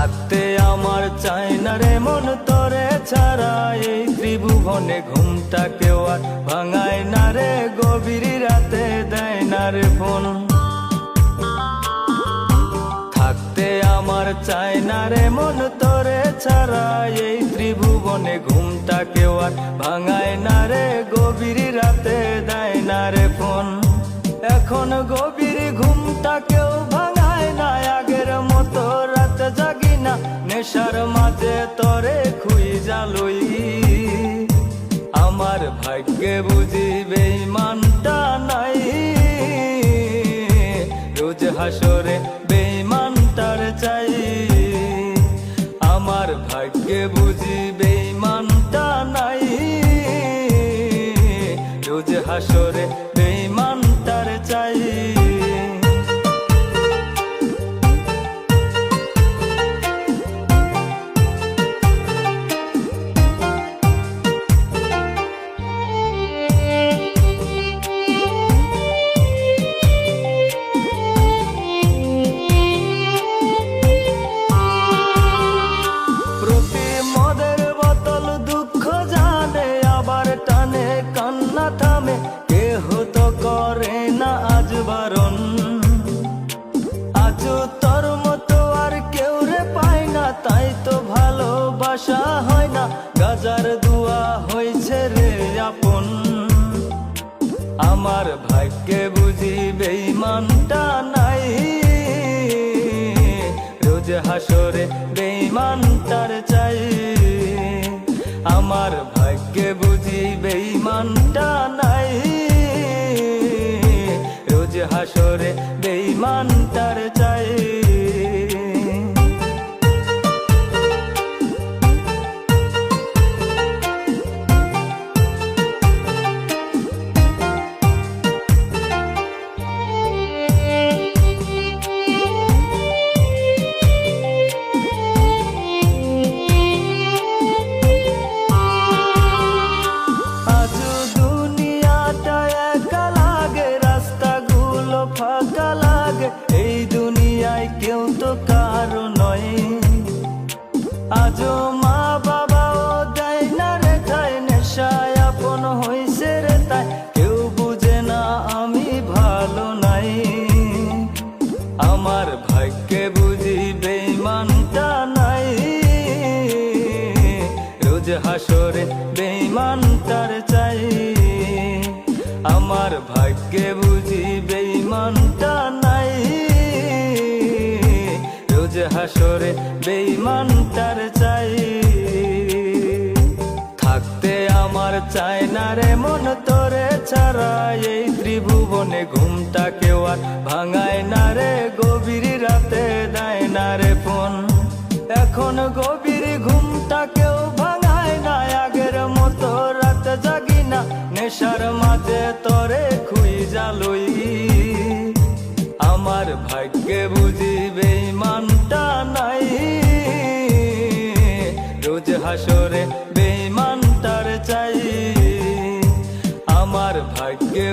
থাকতে আমার চাই না রে মন তোরে ছাড়া। এই ত্রিভুবনে ঘুমটা কেউ আর ভাঙায় না রে, গভীর রাতে দেয় না রে ফোন। থাকতে আমার চাই না রে মন তোরে ছাড়া। এই ত্রিভুবনে ঘুমটা কেউ আর ভাঙায় না রে, গভীর রাতে দেয় না রে ফোন। এখন গভীর ঘুমটা নেশার মাঝে তরে খুই জালুই। আমার ভাগ্যে বুঝি বেইমানটা নাই। রোজ হাসরে বেইমানটার চাই। আমার ভাগ্যে বুঝি বেইমানটা নাই। রোজ হাসরে বেইমানটার বারণ আজ তোর মতো আর কেউ ভালোবাসা হয় না। গাজার দুয়া হয়েছে রে আপন। আমার ভাগ্যে বুঝি বেইমানটা নাই। রোজ হাসরে বেইমানটার চাই। হাসরে বেইমান তার আজ হাসরে বেইমানটার চাই আমার ভাগ্যে বুঝি বেইমানটা নাই। রোজ হাসরে বেইমানটার চাই থাকতে আমার চায় না রে মন তোরে ছাড়া এই ত্রিভুবনে ঘুমটা কেউ আর ভাঙায় না রে। গভীর রাতে দেয় না রে ফোন। এখন গভীর ঘুমটা কেউ নেশার মাঝে তরে খুই জালুই। আমার ভাগ্যে বুঝি বেইমানটা নাই। রোজ হাসরে বেইমানটার চাই। আমার ভাগ্যে